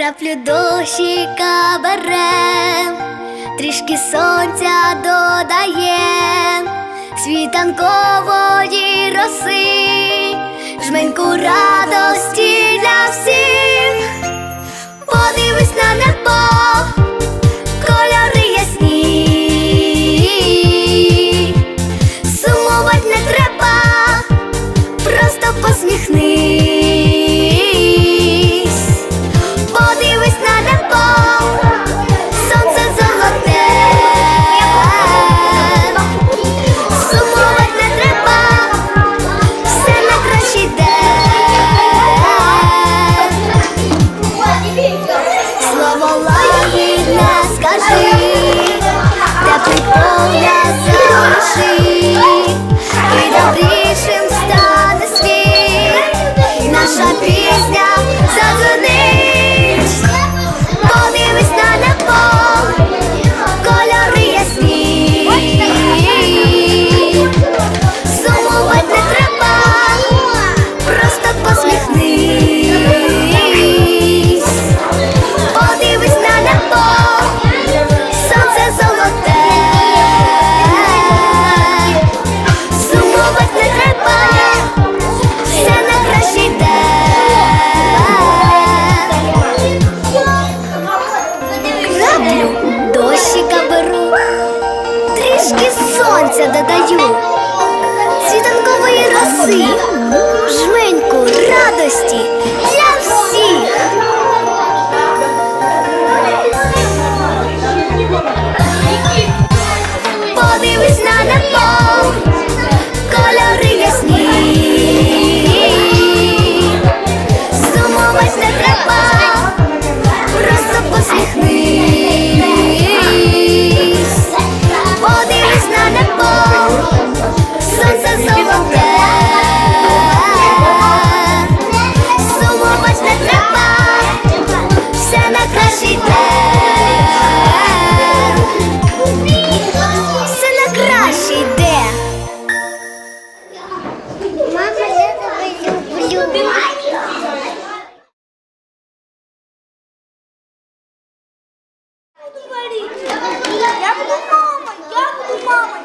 краплю дощика берем, трішки сонця додає світанкової роси, жменьку радості. радію, світанкової роси, жменьку радості. Я буду мама, я буду мама.